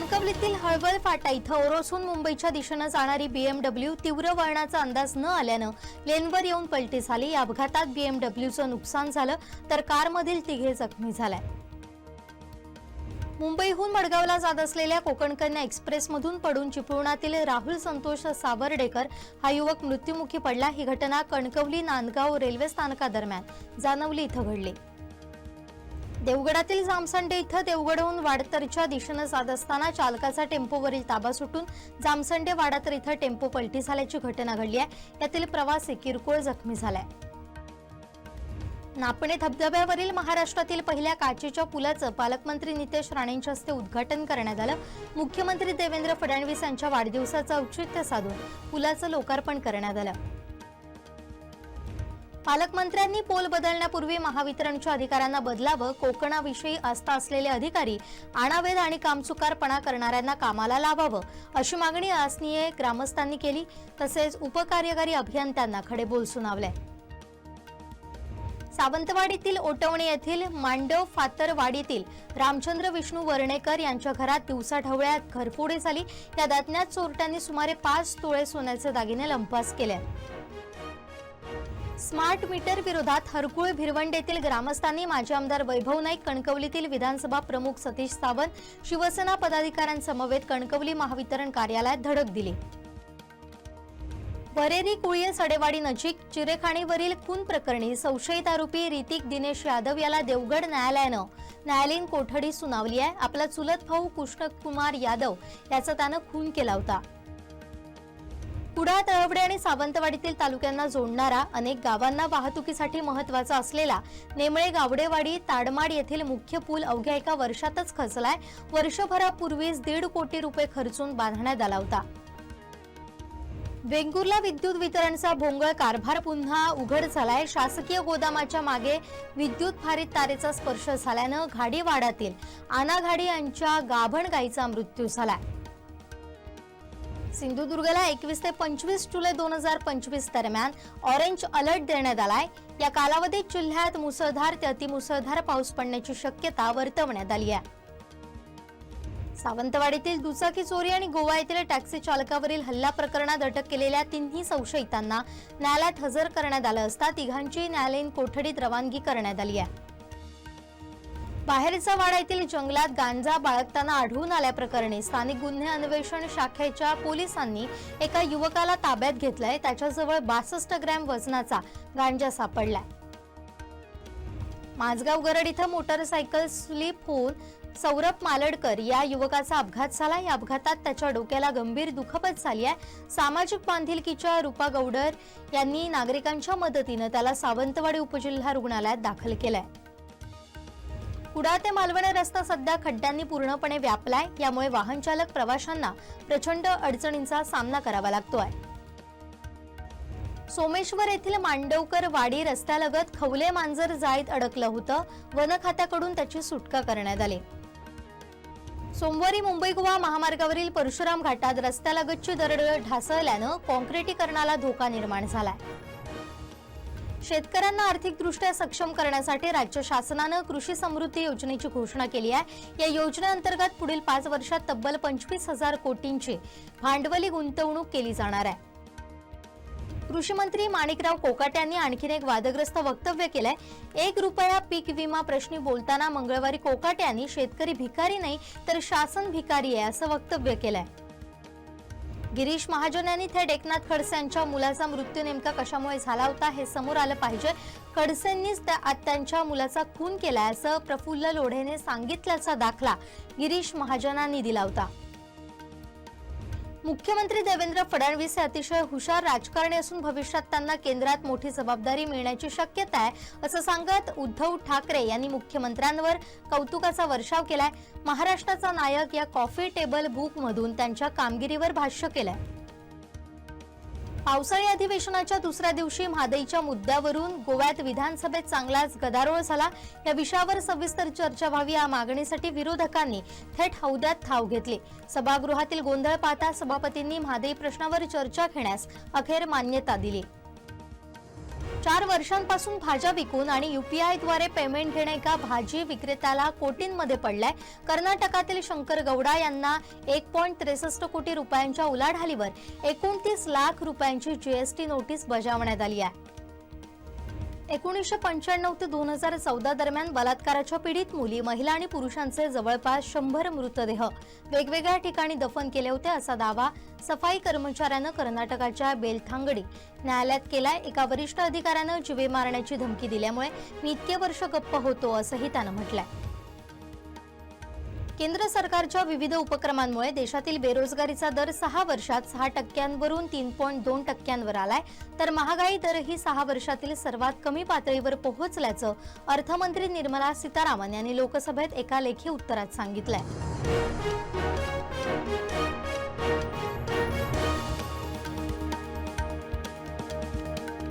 कणकवलीतील हळवळ फाटा इथं ओरोसून मुंबईच्या दिशेनं जाणारी बीएमडब्ल्यू तीव्र वळणाचा अंदाज न आल्यानं लेनवर येऊन पलटी झाली. या अपघातात बीएमडब्ल्यूचं नुकसान झालं तर कारमधील तिघे जखमी झाल्या मुंबईहून मडगावला जात असलेल्या कोकणकन्या एक्सप्रेसमधून पडून चिपळुणातील राहुल संतोष सावर्डेकर हा युवक मृत्युमुखी पडला. ही घटना कणकवली नांदगाव रेल्वे स्थानकादरम्यान जानवली इथं घडली. देवगडातील जामसंडे इथं देवगडहून वाडतरच्या दिशेनं जात असताना चालकाचा टेम्पोवरील ताबा सुटून जामसंडे वाडातर इथं टेम्पो पलटी झाल्याची घटना घडली आहे. यातील प्रवासी किरकोळ जखमी झालाय. नापणे धबधब्यावरील महाराष्ट्रातील पहिल्या काचेच्या पुलाचं पालकमंत्री नितेश राणेंच्या हस्ते उद्घाटन करण्यात आलं. मुख्यमंत्री देवेंद्र फडणवीस यांच्या वाढदिवसाचं औचित्य साधून पुलाचं लोकार्पण करण्यात आलं. पालकमंत्र्यांनी पोल बदलण्यापूर्वी महावितरणच्या अधिकाऱ्यांना बदलावं कोकणाविषयी आस्था असलेले अधिकारी आणावेत आणि कामचुकारपणा करणाऱ्यांना कामाला लावावं अशी मागणी आसनीय ग्रामस्थांनी केली. तसेच उपकार्यकारी अभियंत्यांना खडेबोल सुनावले. सावंतवाडीतील ओटवणे येथील मांडव फातरवाडीतील रामचंद्र विष्णू वर्णेकर यांच्या घरात दिवसाढवळ्यात घरफोडी झाली. या दातण्यात चोरट्यांनी सुमारे पाच तोळे सोन्याचे दागिने लंपास केले. स्मार्ट मीटर विरोधात हरकुळ भिरवंडेतील ग्रामस्थांनी माजी आमदार वैभव नाईक कणकवलीतील विधानसभा प्रमुख सतीश सावंत शिवसेना पदाधिकाऱ्यांसमवेत कणकवली महावितरण कार्यालयात धडक दिली. वरेरी कुळीय सडेवाडी नजीक चिरेखाणीवरील खून प्रकरणी संशयित आरोपी ऋतिक दिनेश यादव याला देवगड न्यायालयानं न्यायालयीन कोठडी सुनावली आहे. आपला चुलत भाऊ कृष्णकुमार यादव याचा त्यानं खून केला होता. कुडाळ तळवडे आणि सावंतवाडीतील तालुक्यांना जोडणारा अनेक गावांना वाहतुकीसाठी महत्त्वाचा असलेला नेमळे गावडेवाडी ताडमाड येथील मुख्य पूल अवघ्या एका वर्षातच खचलाय. वर्षभरापूर्वीच दीड कोटी रुपये खर्चून बांधण्यात आला होता. वेंगुर्ला विद्युत वितरणचा भोंगळ कारभार पुन्हा उघड झालाय. शासकीय गोदामाच्या मागे विद्युत भारित तारेचा स्पर्श झाल्यानं घाडीवाडातील आनाघाडी यांच्या गाभण गायीचा मृत्यू झालाय. सिंधुदुर्गला एकवीस ते पंचवीस जुलै दोन हजार पंचवीस दरम्यान ऑरेंज अलर्ट देण्यात आलाय. या कालावधीत जिल्ह्यात मुसळधार ते अतिमुसळधार पाऊस पडण्याची शक्यता वर्तवण्यात आली आहे. सावंतवाडीतील दुचाकी चोरी आणि गोवा येथील टॅक्सी चालकावरील हल्ला प्रकरणात अटक केलेल्या तिन्ही संशयितांना न्यायालयात हजर करण्यात आलं असता तिघांची न्यायालयीन कोठडीत रवानगी करण्यात आली आहे. बाहेरचा वाडा येथील जंगलात गांजा बाळगताना आढळून आल्याप्रकरणी स्थानिक गुन्हे अन्वेषण शाखेच्या पोलिसांनी एका युवकाला ताब्यात घेतलाय. त्याच्याजवळ बासष्ट ग्रॅम वजनाचा गांजा सापडलाय. माझगाव गरड इथं मोटरसायकल स्लिप होऊन सौरभ मालडकर या युवकाचा अपघात झाला. या अपघातात त्याच्या डोक्याला गंभीर दुखापत झाली आहे. सामाजिक बांधिलकीच्या रुपा गौडर यांनी नागरिकांच्या मदतीनं त्याला सावंतवाडी उपजिल्हा रुग्णालयात दाखल केलाय. कुडाळ ते मालवण रस्ता सध्या खड्ड्यांनी पूर्णपणे व्यापलाय. यामुळे वाहन चालक प्रवाशांना प्रचंड अडचणींचा सामना करावा लागतोय. सोमेश्वर येथील मांडवकर वाडी रस्त्यालगत खवले मांजर जाळीत अडकलं होतं. वन खात्याकडून त्याची सुटका करण्यात आली. सोमवारी मुंबई गोवा महामार्गावरील परशुराम घाटात रस्त्यालगतची दरड ढासळल्यानं कॉन्क्रिटीकरणाला धोका निर्माण झालाय. शेतकऱ्यांना आर्थिकदृष्ट्या सक्षम करण्यासाठी राज्य शासनानं कृषी समृद्धी योजनेची घोषणा केली आहे. या योजनेअंतर्गत पुढील पाच वर्षात तब्बल पंचवीस हजार कोटींची भांडवली गुंतवणूक केली जाणार आहे. कृषी मंत्री माणिकराव कोकाट यांनी आणखीन एक वादग्रस्त वक्तव्य केलंय. एक रुपया पीक विमा प्रश्नी बोलताना मंगळवारी कोकाट यांनी शेतकरी भिकारी नाही तर शासन भिकारी आहे असं वक्तव्य केलंय. गिरीश महाजन यांनी थेट एकनाथ खडसे यांच्या मुलाचा मृत्यू नेमका कशामुळे झाला होता हे समोर आलं पाहिजे. खडसेंनीच त्या- त्यांच्या मुलाचा खून केला असं प्रफुल्ल लोढेने सांगितल्याचा दाखला गिरीश महाजनांनी दिला होता. मुख्यमंत्री देवेंद्र फडणवीस हे अतिशय हुशार राजकारणी असून भविष्यात त्यांना केंद्रात मोठी जबाबदारी मिळण्याची शक्यता आहे असं सांगत उद्धव ठाकरे यांनी मुख्यमंत्र्यांवर कौतुकाचा वर्षाव केलाय. महाराष्ट्राचा नायक या कॉफी टेबल बुकमधून त्यांच्या कामगिरीवर भाष्य केलंय. पावसाळी अधिवेशनाच्या दुसऱ्या दिवशी म्हादईच्या मुद्द्यावरून गोव्यात विधानसभेत चांगलाच गदारोळ झाला. या विषयावर सविस्तर चर्चा व्हावी या मागणीसाठी विरोधकांनी थेट हौद्यात थाव घेतली. सभागृहातील गोंधळ पाहता सभापतींनी म्हादई प्रश्नावर चर्चा घेण्यास अखेर मान्यता दिली. चार वर्षांपासून भाज्या विकून आणि युपीआयद्वारे पेमेंट घेणे एका भाजी विक्रेत्याला कोटींमध्ये पडलाय. कर्नाटकातील शंकर गौडा यांना एक पॉईंट त्रेसष्ट कोटी रुपयांच्या उलाढालीवर एकोणतीस लाख रुपयांची जीएसटी नोटीस बजावण्यात आली आहे. एकोणीसशे पंच्याण्णव ते दोन हजार चौदा दरम्यान बलात्काराच्या पीडित मुली महिला आणि पुरुषांचे जवळपास शंभर मृतदेह वेगवेगळ्या ठिकाणी दफन केले होते असा दावा सफाई कर्मचाऱ्यानं कर्नाटकाच्या बेलथांगडी न्यायालयात केलाय. एका वरिष्ठ अधिकाऱ्यानं जीवे मारण्याची धमकी दिल्यामुळे मी इतके वर्ष गप्प होतो असंही त्यानं म्हटलंय. केंद्र सरकारच्या विविध उपक्रमांमुळे देशातील बेरोजगारीचा दर सहा वर्षात सहा टक्क्यांवरून तीन पॉईंट दोन टक्क्यांवर आलाय. तर महागाई दरही सहा वर्षातील सर्वात कमी पातळीवर पोहोचल्याचं अर्थमंत्री निर्मला सीतारामन यांनी लोकसभेत एका लेखी उत्तरात सांगितलंय.